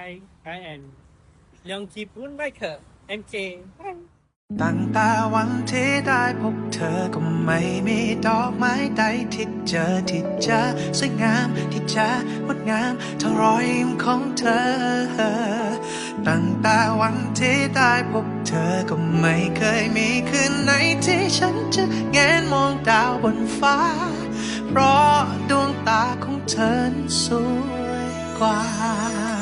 I I am องจีบวุ้นไว้เถอะ MJ ตั้งแต่วันที่ได้พบเธอก็ไม่มีดอกไม้ใดที่เจอที่จะสวยงามที่จะงดงามเท่ารอยยิ้มของเธอ ตั้งแต่วันที่ได้พบเธอก็ไม่เคยมีคืนไหนที่ฉันจะแงนมองดาวบนฟ้า เพราะดวงตาของเธอสวยกว่า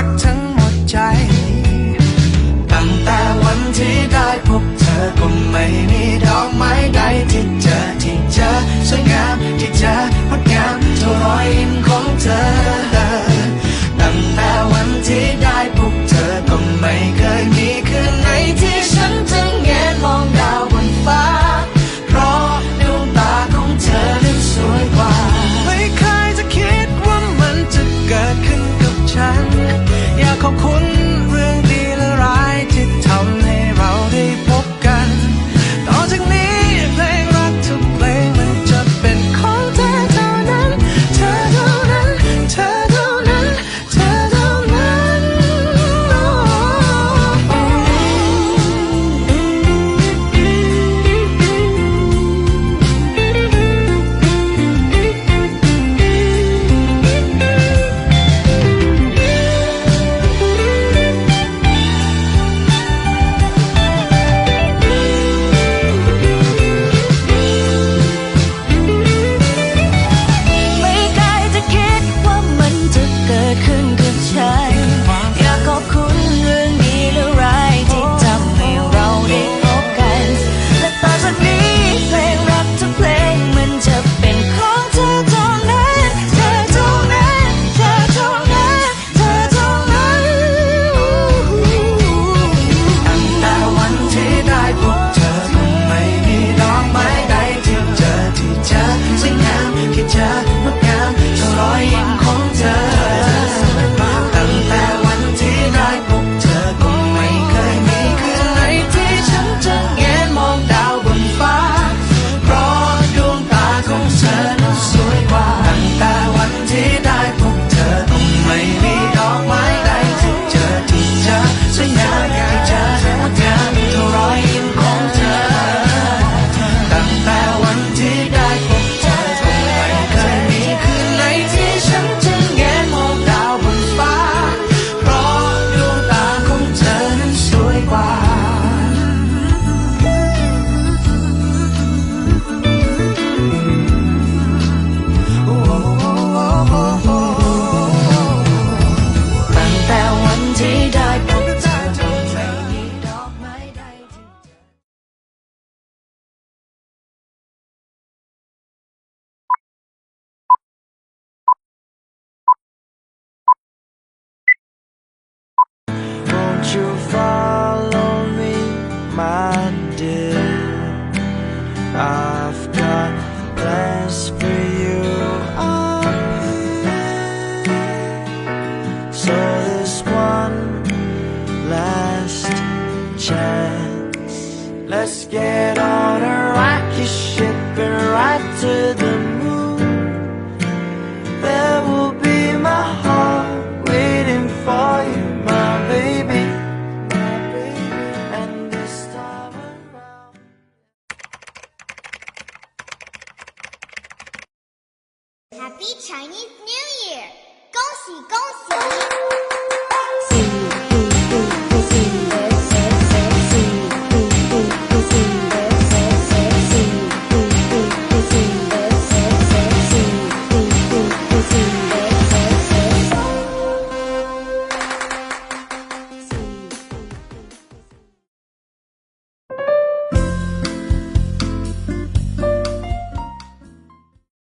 รักทั้ง get on a rocket ship and ride to the moon. There will be my heart waiting for you, my baby. My baby. And this time around. Happy Chinese New Year! 恭喜恭喜！